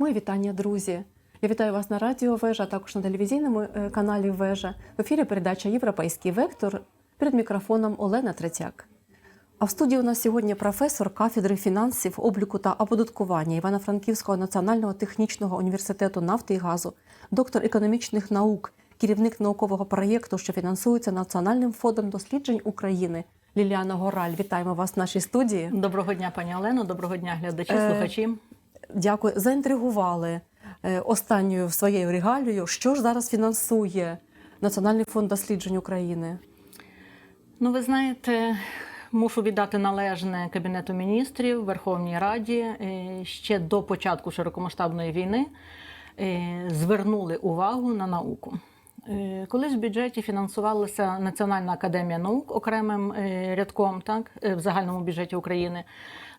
Мої вітання, друзі. Я вітаю вас на радіо Вежа, а також на телевізійному е, каналі Вежа. В ефірі передача Європейський вектор перед мікрофоном Олена Третяк. А в студії у нас сьогодні професор кафедри фінансів, обліку та оподаткування Івано-Франківського національного технічного університету нафти і газу, доктор економічних наук, керівник наукового проєкту, що фінансується Національним фондом досліджень України Ліліана Гораль. Вітаємо вас в нашій студії. Доброго дня, пані Олено. Доброго дня, глядачі, Е, слухачі. Дякую. Заінтригували е, останньою своєю регалією. Що ж зараз фінансує Національний фонд досліджень України? Ну, ви знаєте, мушу віддати належне Кабінету міністрів, Верховній Раді е, ще до початку широкомасштабної війни е, звернули увагу на науку. Колись в бюджеті фінансувалася Національна академія наук окремим рядком, так в загальному бюджеті України.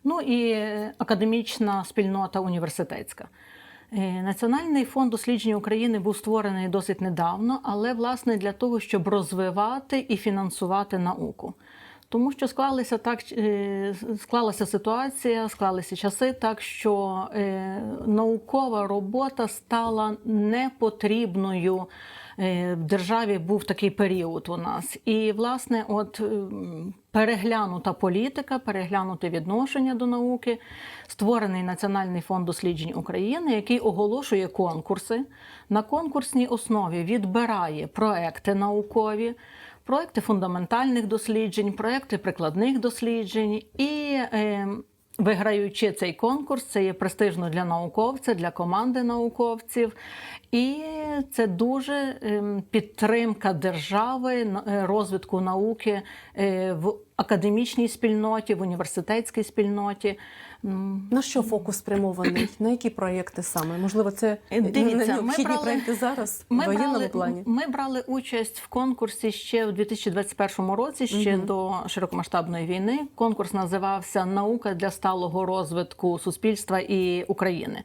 Ну і е, академічна спільнота університетська. Е, Національний фонд досліджень України був створений досить недавно, але власне для того, щоб розвивати і фінансувати науку. Тому що склалися так, е, склалася ситуація, склалися часи, так що наукова робота стала непотрібною. Е, В державі був такий період у нас, і власне, от ем, переглянута політика, переглянуте відношення до науки, створений Національний фонд досліджень України, який оголошує конкурси. На конкурсній основі відбирає проекти наукові, проекти фундаментальних досліджень, проекти прикладних досліджень і. Е, Виграючи цей конкурс, це є престижно для науковця, для команди науковців, і це дуже ем, підтримка держави е, розвитку науки е, в академічній спільноті, в університетській спільноті. М, На що фокус спрямований? На які проєкти саме? Можливо, це Е, дивіться, ми необхідні брали- проєкти зараз в Ми воєнному брали, плані? ми брали участь в конкурсі ще в 2021 році, ще угу. до широкомасштабної війни. Конкурс називався Наука для сталого розвитку суспільства і України.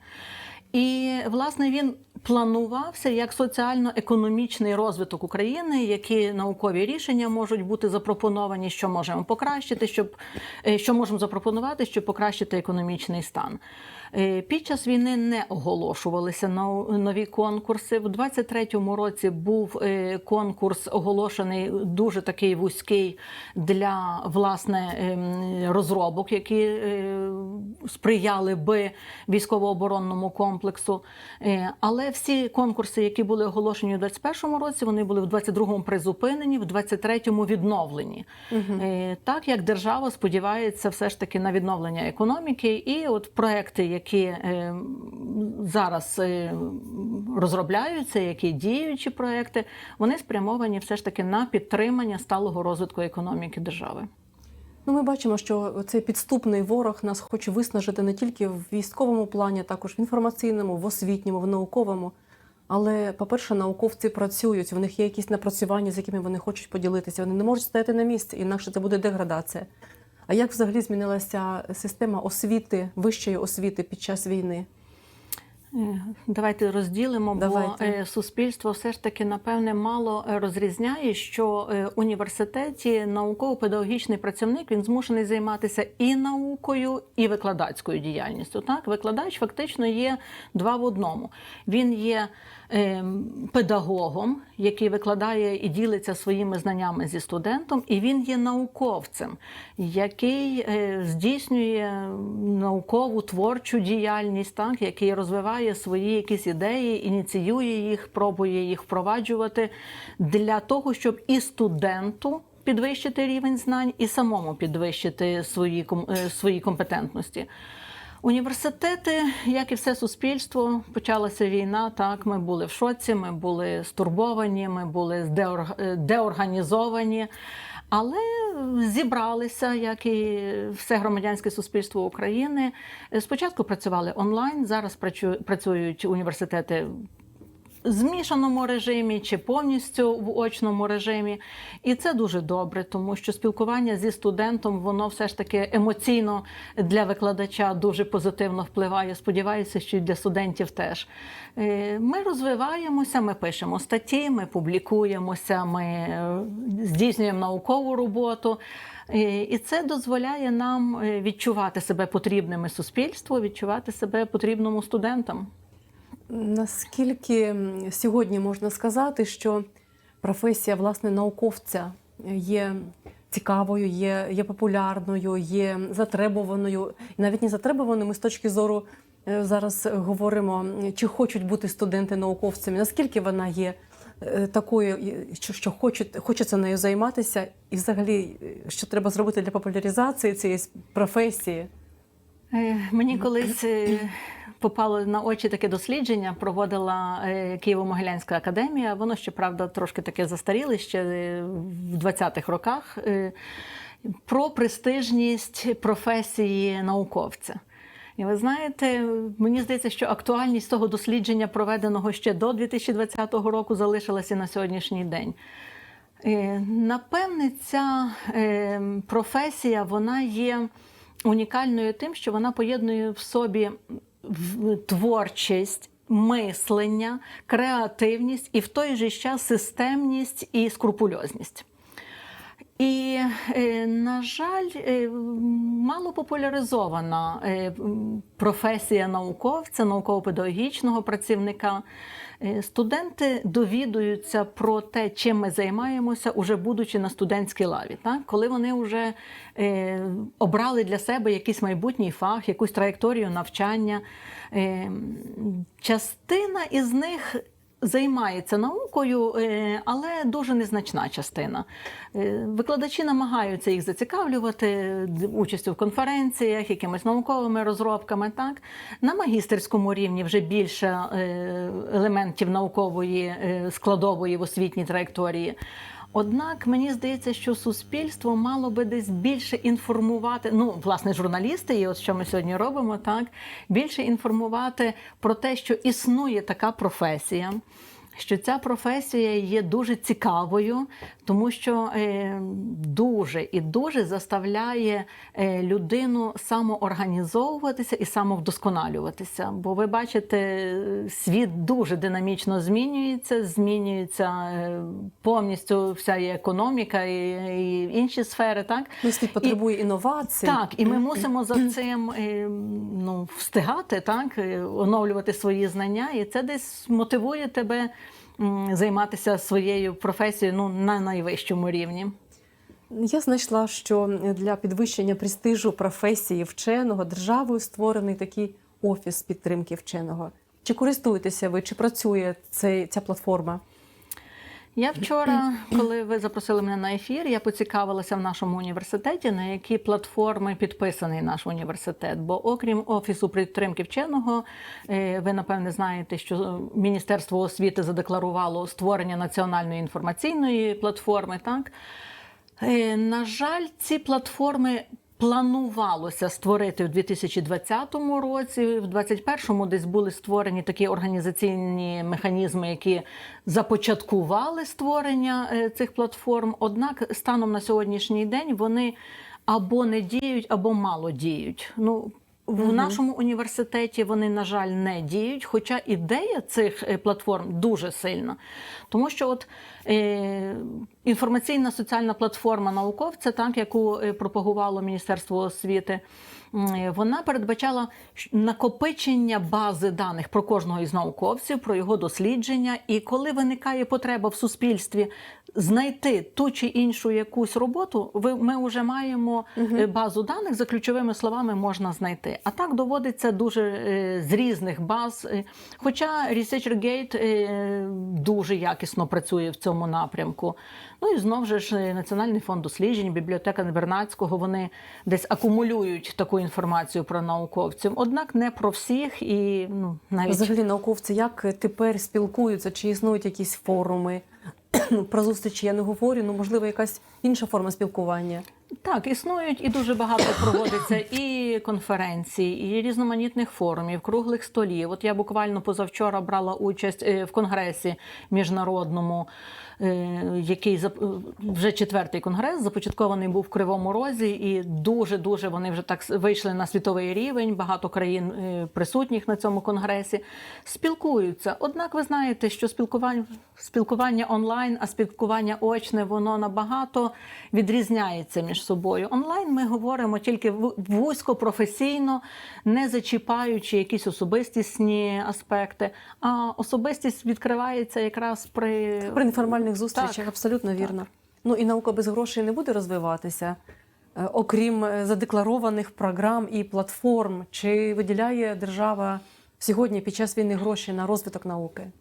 І власне він планувався як соціально-економічний розвиток України, які наукові рішення можуть бути запропоновані, що можемо покращити, щоб е, що можемо запропонувати, щоб покращити економічний стан. Е, Під час війни не оголошувалися нові конкурси. В 23-му році був е, конкурс оголошений дуже такий вузький для власне ем, розробок, які е, сприяли би військово-оборонному комплексу. Але всі конкурси, які були оголошені у 21-му році, вони були в 22-му призупинені, в 23-му відновлені. Е, Так як держава сподівається все ж таки на відновлення економіки, і от проекти, які е, зараз е, розробляються, які діючі проекти, вони спрямовані все ж таки на підтримання сталого розвитку економіки держави. Ну, ми бачимо, що цей підступний ворог нас хоче виснажити не тільки в військовому плані, також в інформаційному, в освітньому, в науковому. Але, по-перше, науковці працюють, в них є якісь напрацювання, з якими вони хочуть поділитися. Вони не можуть стояти на місці, інакше це буде деградація. А як взагалі змінилася система освіти, вищої освіти під час війни? Е, Давайте розділимо, Давайте. бо е, суспільство все ж таки напевне мало е, розрізняє, що в університеті науково-педагогічний працівник він змушений займатися і наукою, і викладацькою діяльністю. Так, викладач фактично є два в одному. Він є педагогом, який викладає і ділиться своїми знаннями зі студентом, і він є науковцем, який е, здійснює наукову творчу діяльність, так, який розвиває свої якісь ідеї, ініціює їх, пробує їх впроваджувати для того, щоб і студенту. Підвищити рівень знань і самому підвищити свої, е, свої компетентності. Університети, як і все суспільство, почалася війна. Так, ми були в шоці, ми були стурбовані, ми були е, деорганізовані, але зібралися, як і все громадянське суспільство України. Е, Спочатку працювали онлайн, зараз працю- працюють університети змішаному режимі чи повністю в очному режимі. І це дуже добре, тому що спілкування зі студентом воно все ж таки емоційно для викладача дуже позитивно впливає. Сподіваюся, що і для студентів теж. Е, Ми розвиваємося, ми пишемо статті, ми публікуємося, ми е, здійснюємо наукову роботу. Е, І це дозволяє нам відчувати себе потрібними суспільству, відчувати себе потрібному студентам. Наскільки сьогодні можна сказати, що професія власне науковця є цікавою, є, є популярною, є затребуваною, і навіть не затребуваною, ми з точки зору е, зараз говоримо, чи хочуть бути студенти науковцями, наскільки вона є е, такою, що, що хочуть, хочеться нею займатися, і взагалі, е, що треба зробити для популяризації цієї професії. Е, Мені колись е, попало на очі таке дослідження, проводила е, Києво-Могилянська академія. Воно ще правда трошки таке застаріле ще в 20-х роках. Про престижність професії науковця. І ви знаєте, мені здається, що актуальність того дослідження, проведеного ще до 2020 року, залишилася на сьогоднішній день. Напевне, ця професія вона є унікальною тим, що вона поєднує в собі творчість, мислення, креативність і в той же час системність і скрупульозність. І, на жаль, е, мало популяризована е, професія науковця, науково-педагогічного працівника. Е, Студенти довідуються про те, чим ми займаємося, уже будучи на студентській лаві. Так? Коли вони вже е, обрали для себе якийсь майбутній фах, якусь траєкторію навчання. Е, частина із них займається наукою, е, але дуже незначна частина. Е, Викладачі намагаються їх зацікавлювати участю в конференціях, якимись науковими розробками. Так на магістерському рівні вже більше е, елементів наукової складової в освітній траєкторії. Однак мені здається, що суспільство мало би десь більше інформувати. Ну, власне, журналісти, і от що ми сьогодні робимо, так більше інформувати про те, що існує така професія. Що ця професія є дуже цікавою, тому що е, дуже і дуже заставляє е, людину самоорганізовуватися і самовдосконалюватися. Бо ви бачите, світ дуже динамічно змінюється, змінюється е, повністю вся і економіка, і, і інші сфери. Так Ну, світ потребує інновацій. так, і ми мусимо за цим ну, встигати, так, оновлювати свої знання, і це десь мотивує тебе займатися своєю професією ну, на найвищому рівні. Я знайшла, що для підвищення престижу професії вченого державою створений такий офіс підтримки вченого. Чи користуєтеся ви, чи працює цей, ця платформа? Я вчора, коли ви запросили мене на ефір, я поцікавилася в нашому університеті, на які платформи підписаний наш університет. Бо окрім офісу підтримки вченого, е, ви напевне знаєте, що Міністерство освіти задекларувало створення національної інформаційної платформи. Так Е, на жаль, ці платформи. Планувалося створити в 2020 році, в 2021 десь були створені такі організаційні механізми, які започаткували створення е, цих платформ. Однак, станом на сьогоднішній день вони або не діють, або мало діють. Ну в нашому університеті вони, на жаль, не діють, хоча ідея цих е, платформ дуже сильна. Тому що от е, інформаційна соціальна платформа науковця, так, яку е, пропагувало Міністерство освіти, вона передбачала накопичення бази даних про кожного із науковців, про його дослідження. І коли виникає потреба в суспільстві знайти ту чи іншу якусь роботу, ми вже маємо е, базу даних за ключовими словами можна знайти. А так доводиться дуже е, з різних баз. е, Хоча ResearcherGate е, дуже якісно працює в цьому напрямку. Ну і знову ж е, Національний фонд досліджень, бібліотека Вернадського, вони десь акумулюють таку інформацію про науковців. Однак не про всіх і ну, навіть Взагалі науковці як тепер спілкуються, чи існують якісь форуми? Про зустрічі я не говорю, ну можливо, якась інша форма спілкування. Так, існують і дуже багато проводиться і конференцій, і різноманітних форумів, круглих столів. От я буквально позавчора брала участь е, в конгресі міжнародному, який зап- вже четвертий конгрес започаткований був в Кривому Розі, і дуже дуже вони вже так вийшли на світовий рівень. Багато країн е, присутніх на цьому конгресі спілкуються. Однак ви знаєте, що спілкування спілкування онлайн, а спілкування очне воно набагато відрізняється між собою. Онлайн ми говоримо тільки вузько, професійно, не зачіпаючи якісь особистісні аспекти. А особистість відкривається якраз при, При неформальних зустрічах, Так. абсолютно вірно. Ну і наука без грошей не буде розвиватися, е, окрім е, задекларованих програм і платформ. Чи виділяє держава сьогодні під час війни гроші на розвиток науки?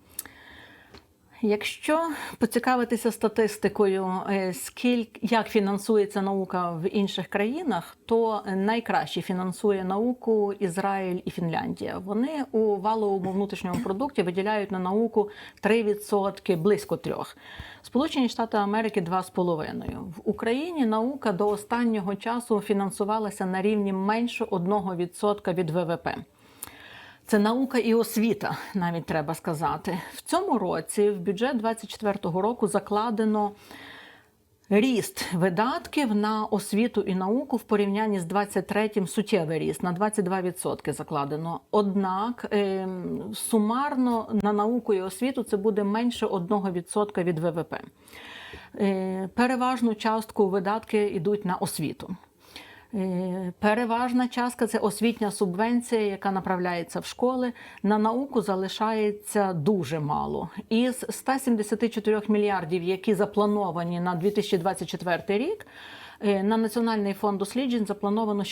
Якщо поцікавитися статистикою, е, скільки як фінансується наука в інших країнах, то найкраще фінансує науку Ізраїль і Фінляндія. Вони у валовому внутрішньому продукті виділяють на науку 3%, близько трьох. Сполучені Штати Америки 2,5%. В Україні наука до останнього часу фінансувалася на рівні менше 1% від ВВП. Це наука і освіта, навіть треба сказати. В цьому році в бюджет 2024 року закладено ріст видатків на освіту і науку в порівнянні з 23-м суттєвий ріст на 22% закладено. Однак ем, сумарно на науку і освіту це буде менше 1% від ВВП. Е, Переважну частку видатки йдуть на освіту. Переважна частка це освітня субвенція, яка направляється в школи. На науку залишається дуже мало. Із 174 мільярдів, які заплановані на 2024 рік, е, на Національний фонд досліджень заплановано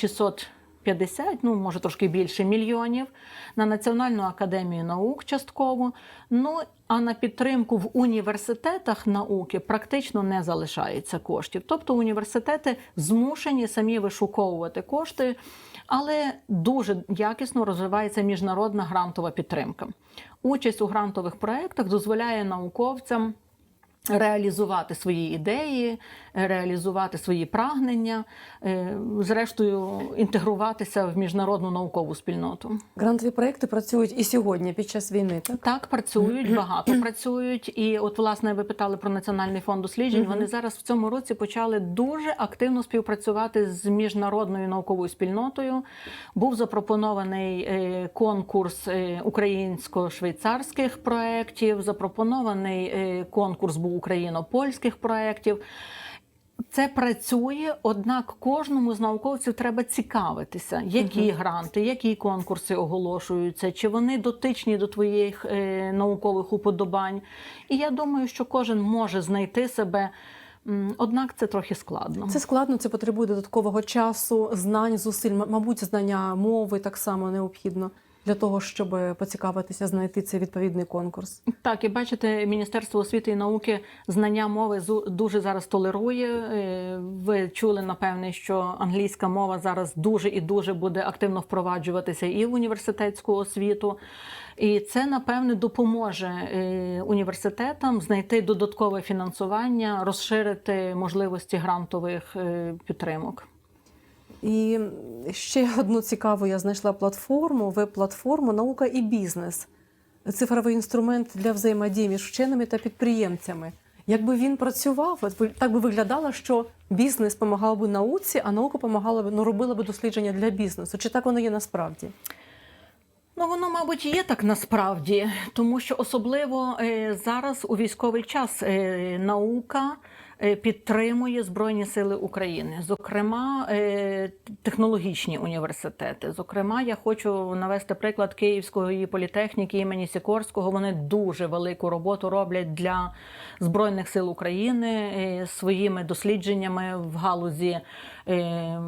650, ну може трошки більше мільйонів, на Національну академію наук частково. Ну а на підтримку в університетах науки практично не залишається коштів. Тобто університети змушені самі вишуковувати кошти, але дуже якісно розвивається міжнародна грантова підтримка. Участь у грантових проєктах дозволяє науковцям. Реалізувати свої ідеї, реалізувати свої прагнення, е, зрештою інтегруватися в міжнародну наукову спільноту. Грантові проекти працюють і сьогодні під час війни. Так Так, працюють, багато працюють. І от, власне, ви питали про Національний фонд досліджень. Вони зараз в цьому році почали дуже активно співпрацювати з міжнародною науковою спільнотою. Був запропонований е, конкурс е, українсько-швейцарських проєктів, запропонований конкурс був україно-польських проєктів. Це працює, однак кожному з науковців треба цікавитися, які гранти, які конкурси оголошуються, чи вони дотичні до твоїх е, наукових уподобань. І я думаю, що кожен може знайти себе. Однак це трохи складно. це складно, це потребує додаткового часу, знань, зусиль. Мабуть, знання мови так само необхідно для того, щоб поцікавитися, знайти цей відповідний конкурс. Так, і бачите, Міністерство освіти і науки знання мови дуже зараз толерує. Е, Ви чули, напевне, що англійська мова зараз дуже і дуже буде активно впроваджуватися і в університетську освіту. І це, напевне, допоможе е, університетам знайти додаткове фінансування, розширити можливості грантових е, підтримок. І ще одну цікаву я знайшла платформу, веб-платформу Наука і бізнес. Цифровий інструмент для взаємодії між вченими та підприємцями. Якби він працював, так би виглядало, що бізнес допомагав би науці, а наука допомагала б, ну, робила би дослідження для бізнесу. Чи так воно є насправді? Ну, воно, мабуть, є так насправді, тому що особливо е, зараз у військовий час е, наука підтримує Збройні Сили України, зокрема, е, технологічні університети. Зокрема, я хочу навести приклад Київської політехніки імені Сікорського. Вони дуже велику роботу роблять для Збройних сил України е, своїми дослідженнями в галузі е,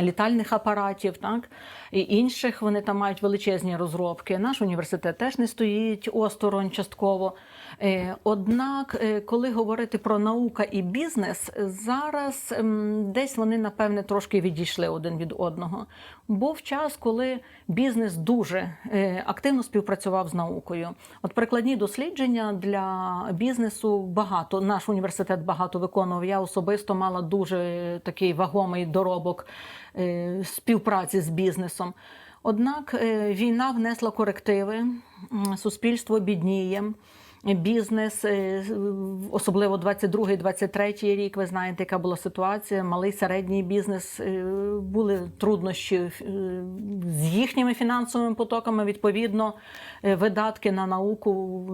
літальних апаратів, так і інших вони там мають величезні розробки. Наш університет теж не стоїть осторонь частково. Е, Однак, е, коли говорити про наука і бізнес, зараз ем, десь вони напевне трошки відійшли один від одного. Був час, коли бізнес дуже е, активно співпрацював з наукою. От прикладні дослідження для бізнесу багато. Наш університет багато виконував. Я особисто мала дуже такий вагомий доробок співпраці з бізнесом. Однак війна внесла корективи, суспільство бідніє. Бізнес, е, особливо 22-23 рік, ви знаєте, яка була ситуація. Малий середній бізнес е, були труднощі е, з їхніми фінансовими потоками. Відповідно, видатки на науку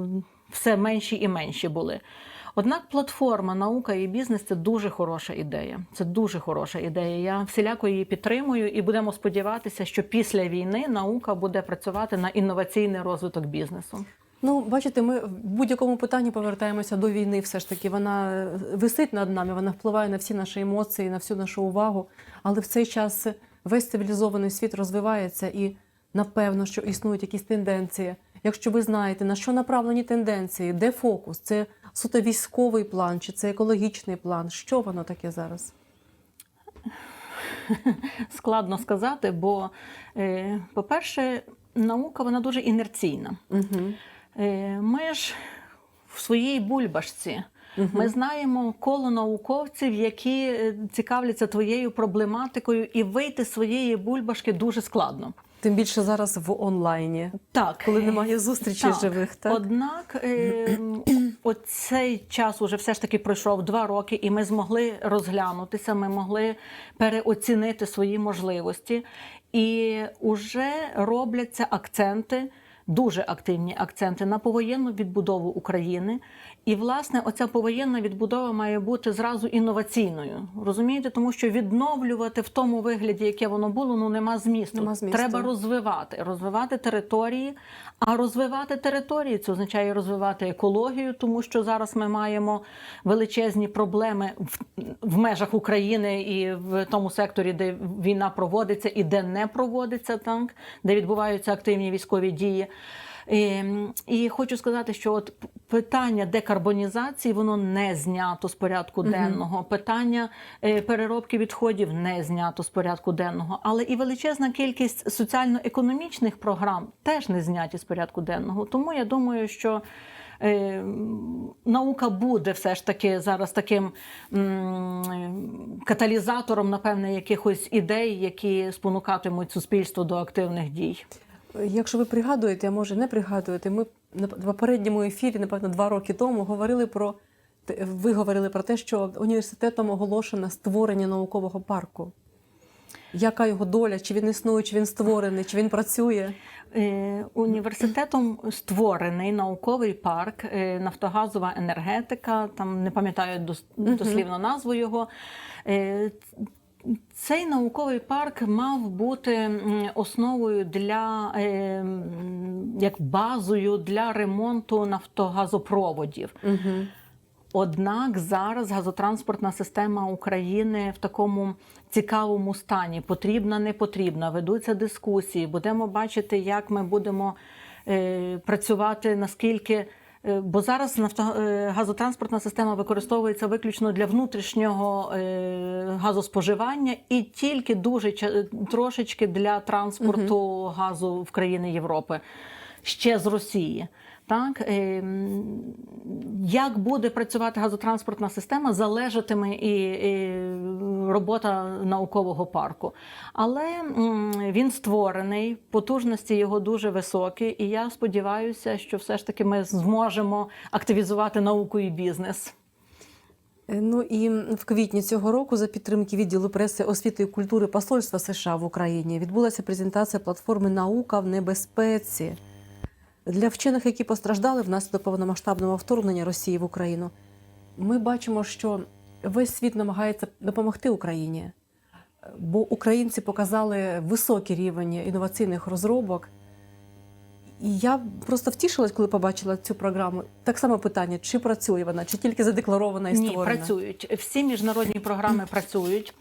все менші і менші були. Однак платформа наука і бізнес це дуже хороша ідея. Це дуже хороша ідея. Я всіляко її підтримую і будемо сподіватися, що після війни наука буде працювати на інноваційний розвиток бізнесу. Ну, бачите, ми в будь-якому питанні повертаємося до війни. Все ж таки, вона е, висить над нами, вона впливає на всі наші емоції, на всю нашу увагу. Але в цей час весь цивілізований світ розвивається і напевно, що існують якісь тенденції. Якщо ви знаєте, на що направлені тенденції, де фокус, це суто військовий план чи це екологічний план, що воно таке зараз? Складно сказати, бо, е, по-перше, наука вона дуже інерційна. Угу. Е, Ми ж в своїй бульбашці. Ми знаємо коло науковців, які е, цікавляться твоєю проблематикою, і вийти з своєї бульбашки дуже складно. Тим більше зараз в онлайні, Так, коли немає зустрічей Так. живих, так? Однак е, оцей час уже все ж таки пройшов два роки, і ми змогли розглянутися, ми могли переоцінити свої можливості, і вже робляться акценти. Дуже активні акценти на повоєнну відбудову України. І, власне, оця повоєнна відбудова має бути зразу інноваційною. Розумієте, тому що відновлювати в тому вигляді, яке воно було, ну нема змісту. Нема змісту. Треба розвивати, розвивати території. А розвивати території це означає розвивати екологію, тому що зараз ми маємо величезні проблеми в, в межах України і в тому секторі, де війна проводиться і де не проводиться, так де відбуваються активні військові дії. І, і хочу сказати, що от питання декарбонізації воно не знято з порядку денного. Питання е, переробки відходів не знято з порядку денного. Але і величезна кількість соціально-економічних програм теж не зняті з порядку денного. Тому я думаю, що е, наука буде все ж таки зараз таким каталізатором, напевне, якихось ідей, які спонукатимуть суспільство до активних дій. Якщо ви пригадуєте, а може не пригадуєте, ми на попередньому ефірі, напевно, два роки тому говорили про ви говорили про те, що університетом оголошено створення наукового парку. Яка його доля? Чи він існує, чи він створений, чи він працює? Е, Університетом створений науковий парк е, Нафтогазова енергетика. Там не пам'ятаю дос- дослівно назву його. Цей науковий парк мав бути основою для е, як базою для ремонту нафтогазопроводів. Угу. Однак зараз газотранспортна система України в такому цікавому стані. Потрібна, не потрібна. Ведуться дискусії. Будемо бачити, як ми будемо е, працювати, наскільки. Е, Бо зараз е, газотранспортна система використовується виключно для внутрішнього е, газоспоживання і тільки дуже трошечки для транспорту газу в країни Європи ще з Росії. Так, ем, як буде працювати газотранспортна система, залежатиме і, робота наукового парку. Але він створений, потужності його дуже високі, і я сподіваюся, що все ж таки ми зможемо активізувати науку і бізнес. Ну і в квітні цього року за підтримки відділу преси освіти і культури Посольства США в Україні відбулася презентація платформи Наука в небезпеці для вчених, які постраждали внаслідок повномасштабного вторгнення Росії в Україну. Ми бачимо, що весь світ намагається допомогти Україні, бо українці показали високий рівень інноваційних розробок. І я просто втішилась, коли побачила цю програму. Так само питання: чи працює вона, чи тільки задекларована і Ні, працюють. Всі міжнародні програми працюють.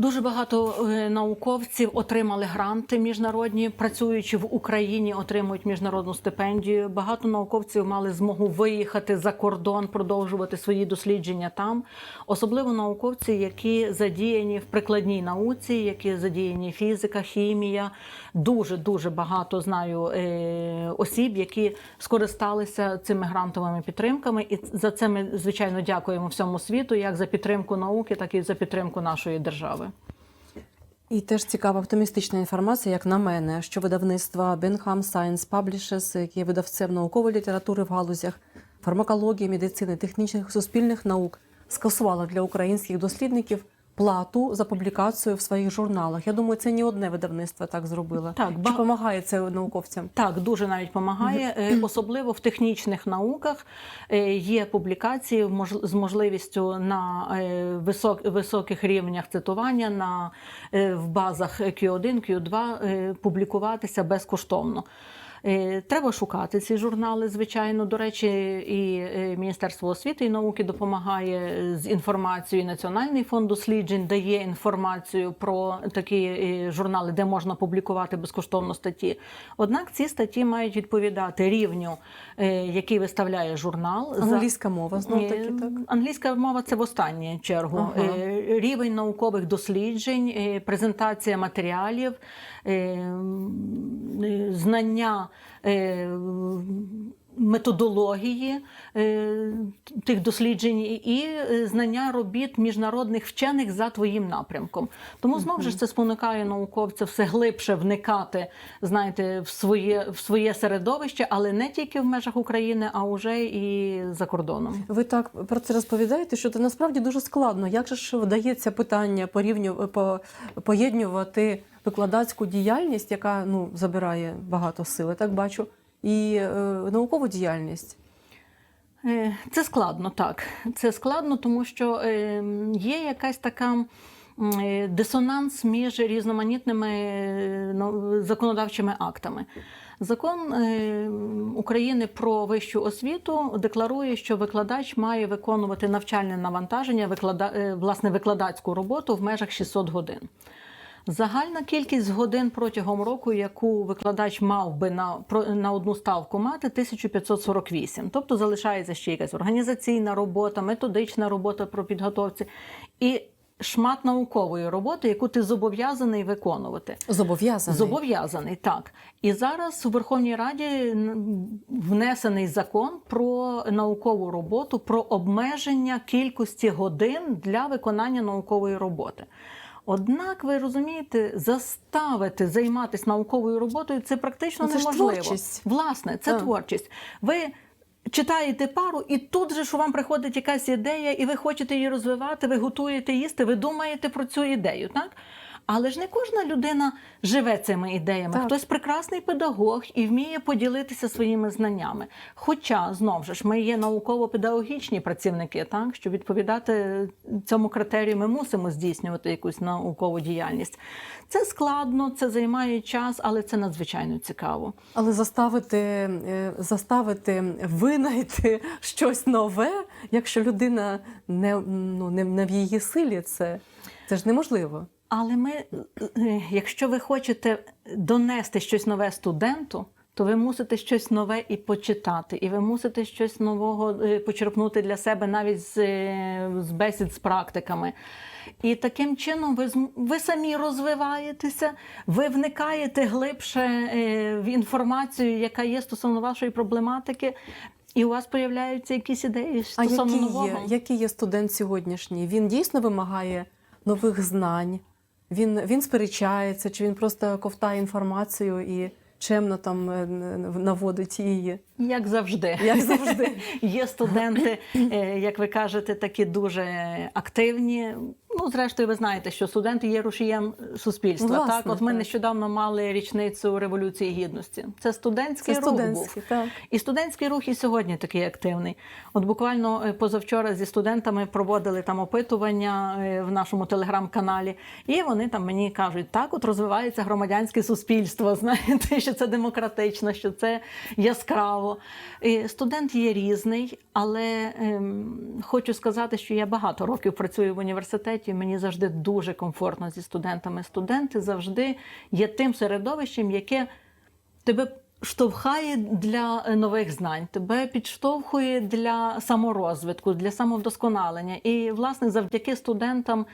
Дуже багато е, науковців отримали гранти міжнародні, працюючи в Україні, отримують міжнародну стипендію. Багато науковців мали змогу виїхати за кордон, продовжувати свої дослідження там. Особливо науковці, які задіяні в прикладній науці, які задіяні фізика, хімія. Дуже дуже багато знаю е, осіб, які скористалися цими грантовими підтримками. І за це ми звичайно дякуємо всьому світу, як за підтримку науки, так і за підтримку нашої держави. І теж цікава оптимістична інформація, як на мене, що видавництво Benham Science Publishers, яке є видавцем наукової літератури в галузях фармакології, медицини, технічних суспільних наук, скасувало для українських дослідників плату за публікацію в своїх журналах. Я думаю, це не одне видавництво так зробило. Так, Чи допомагає це науковцям? Так, дуже навіть допомагає, Е, особливо в технічних науках е, є публікації з можливістю на е, високих рівнях цитування на, в базах Q1, Q2 е, публікуватися безкоштовно. Е, Треба шукати ці журнали, звичайно. До речі, і е, Міністерство освіти і науки допомагає з інформацією. Національний фонд досліджень дає інформацію про такі е, журнали, де можна публікувати безкоштовно статті. Однак ці статті мають відповідати рівню, який виставляє журнал. Англійська мова знов таки, так? Англійська мова це в останню чергу. Ага. Рівень наукових досліджень, презентація матеріалів, знання. е, Методології е, тих досліджень і е, знання робіт міжнародних вчених за твоїм напрямком. Тому знову ж це спонукає науковця все глибше вникати, знаєте, в своє в своє середовище, але не тільки в межах України, а вже і за кордоном. Ви так про це розповідаєте, що це насправді дуже складно. Як же ж вдається питання порівню по, поєднувати викладацьку діяльність, яка ну забирає багато сил, я так бачу, і е, наукову діяльність? Е, Це складно, так. Це складно, тому що е, є якась така. е, Дисонанс між різноманітними ну, законодавчими актами. Закон України про вищу освіту декларує, що викладач має виконувати навчальне навантаження, власне, викладацьку роботу в межах 600 годин. Загальна кількість годин протягом року, яку викладач мав би на, про- на одну ставку мати, 1548. Тобто залишається ще якась організаційна робота, методична робота про підготовці і шмат наукової роботи, яку ти зобов'язаний виконувати. Зобов'язаний. Зобов'язаний, так. І зараз у Верховній Раді внесений закон про наукову роботу, про обмеження кількості годин для виконання наукової роботи. Однак, ви розумієте, заставити займатися науковою роботою це практично це неможливо. творчість. Власне, це Так. творчість. Ви читаєте пару, і тут же ж вам приходить якась ідея, і ви хочете її розвивати, ви готуєте їсти, ви думаєте про цю ідею, так? Але ж не кожна людина живе цими ідеями. Так. Хтось прекрасний педагог і вміє поділитися своїми знаннями. Хоча знов же ж ми є науково-педагогічні працівники, так щоб відповідати цьому критерію, ми мусимо здійснювати якусь наукову діяльність. Це складно, це займає час, але це надзвичайно цікаво. Але заставити, е, заставити винайти щось нове, якщо людина не, ну, не, не в її силі, це, це ж неможливо. Але ми, е, якщо ви хочете донести щось нове студенту, то ви мусите щось нове і почитати, і ви мусите щось нового е, почерпнути для себе навіть з, е, з бесід з практиками. І таким чином ви, ви самі розвиваєтеся, ви вникаєте глибше е, в інформацію, яка є стосовно вашої проблематики, і у вас появляються якісь ідеї А стосовно який нового. є, який є студент сьогоднішній? Він дійсно вимагає нових знань, він, він сперечається, чи він просто ковтає інформацію і чемно там е, наводить її, Як завжди. як завжди. Є студенти, е, як ви кажете, такі дуже активні. Ну, зрештою, ви знаєте, що студенти є рушієм суспільства. Власне, так, от ми так. нещодавно мали річницю революції гідності. Це студентський Це рух був. так. І студентський рух і сьогодні такий активний. От буквально е, позавчора зі студентами проводили там опитування е, в нашому телеграм-каналі, і вони там мені кажуть, так от розвивається громадянське суспільство. Знаєте, що це демократично, що це яскраво. Студент є різний, але ем, хочу сказати, що я багато років працюю в університеті. Мені завжди дуже комфортно зі студентами. Студенти завжди є тим середовищем, яке тебе штовхає для е, нових знань, тебе підштовхує для саморозвитку, для самовдосконалення. І, власне, завдяки студентам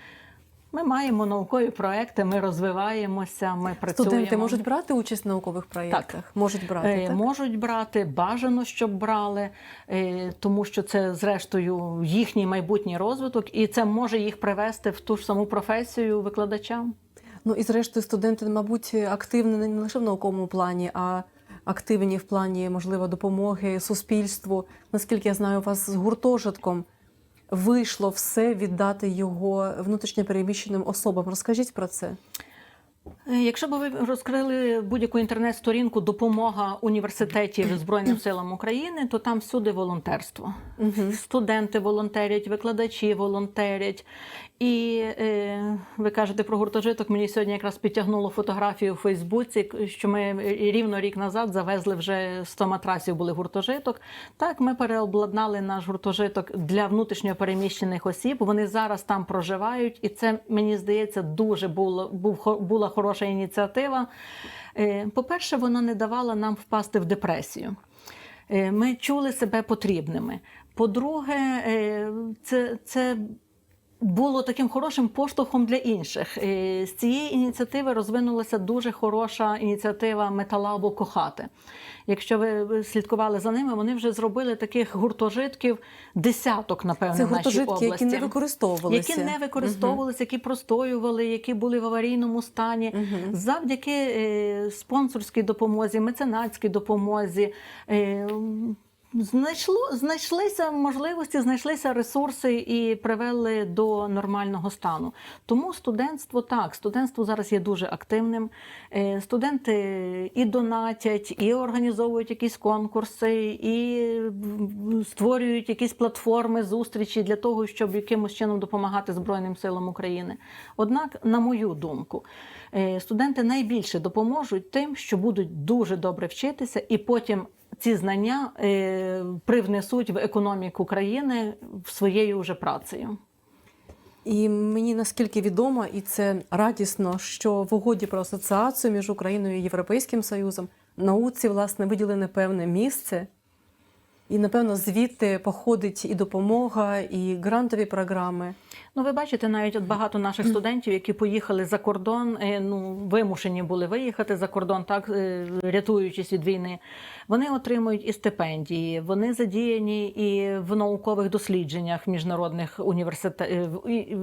ми маємо наукові проекти, ми розвиваємося, ми працюємо. Студенти можуть брати участь в наукових проєктах? Можуть брати, Е, так? Можуть брати, бажано, щоб брали, е, тому що це, зрештою, їхній майбутній розвиток, і це може їх привести в ту ж саму професію викладача. Ну і зрештою студенти, мабуть, активні не лише в науковому плані, а активні в плані, можливо, допомоги суспільству. Наскільки я знаю, у вас з гуртожитком вийшло все віддати його внутрішньо переміщеним особам. Розкажіть про це. Е, Якщо б ви розкрили будь-яку інтернет-сторінку допомога університетів Збройним силам України, то там всюди волонтерство. Студенти волонтерять, викладачі волонтерять. І е, ви кажете про гуртожиток. Мені сьогодні якраз підтягнуло фотографію у Фейсбуці, що ми рівно рік назад завезли вже 100 матрасів були гуртожиток. Так, ми переобладнали наш гуртожиток для внутрішньо переміщених осіб. Вони зараз там проживають, і це мені здається дуже було був була хороша ініціатива. Е, По-перше, вона не давала нам впасти в депресію. Е, Ми чули себе потрібними. По-друге, е, це, це було таким хорошим поштовхом для інших. Е, З цієї ініціативи розвинулася дуже хороша ініціатива Металабу Кохати. Якщо ви слідкували за ними, вони вже зробили таких гуртожитків десяток, напевно, Це в нашій гуртожитки, області. які не використовувалися. Які не використовувалися, які простоювали, які були в аварійному стані. Мгм. Завдяки е, спонсорській допомозі, меценатській допомозі. Знайшло, знайшлися можливості, знайшлися ресурси і привели до нормального стану. Тому студентство так, студентство зараз є дуже активним. Е, Студенти і донатять, і організовують якісь конкурси, і створюють якісь платформи, зустрічі для того, щоб якимось чином допомагати Збройним силам України. Однак, на мою думку, е, студенти найбільше допоможуть тим, що будуть дуже добре вчитися, і потім ці знання е, привнесуть в економіку країни своєю вже працею. І мені наскільки відомо, і це радісно, що в угоді про асоціацію між Україною і Європейським Союзом науці власне виділене певне місце. І напевно звідти походить і допомога, і грантові програми. Ну, ви бачите, навіть от багато наших студентів, які поїхали за кордон, е, ну вимушені були виїхати за кордон, так е, рятуючись від війни. Вони отримують і стипендії, вони задіяні і в наукових дослідженнях міжнародних університетів в, і-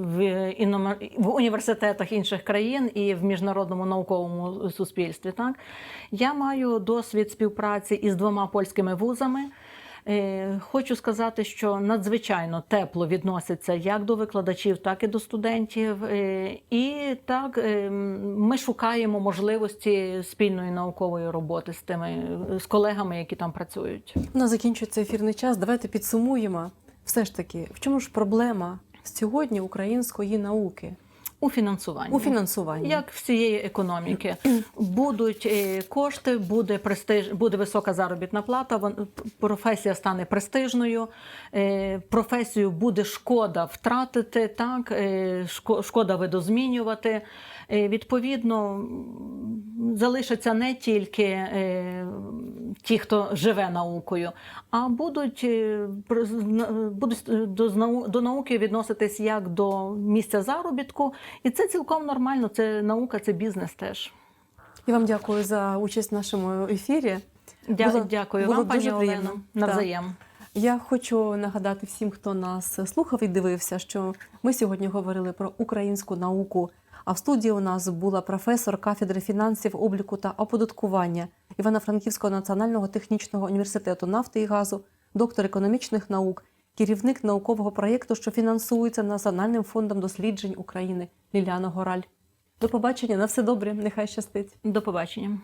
в університетах інших країн і в міжнародному науковому суспільстві. Так я маю досвід співпраці із двома польськими вузами. Е, Хочу сказати, що надзвичайно тепло відносяться як до викладачів, так і до студентів. Е, І так е, ми шукаємо можливості спільної наукової роботи з тими з колегами, які там працюють. У нас закінчується ефірний час. Давайте підсумуємо. Все ж таки, в чому ж проблема сьогодні української науки У фінансуванні. у фінансуванні? Як всієї економіки будуть е, кошти, буде престиж, буде висока заробітна плата. професія стане престижною. е, Професію буде шкода втратити, так е, шкода видозмінювати. Е, Відповідно, залишаться не тільки е, ті, хто живе наукою, а будуть, е, будуть до, науки відноситись як до місця заробітку, і це цілком нормально. Це наука, це бізнес теж. Я вам дякую за участь в нашому ефірі. Дя- Було- дякую було вам, пані. Олено. Навзаєм. Я хочу нагадати всім, хто нас слухав і дивився, що ми сьогодні говорили про українську науку. А в студії у нас була професор кафедри фінансів, обліку та оподаткування Івано-Франківського національного технічного університету нафти і газу, доктор економічних наук, керівник наукового проєкту, що фінансується Національним фондом досліджень України Ліляна Гораль. До побачення, на все добре, нехай щастить. До побачення.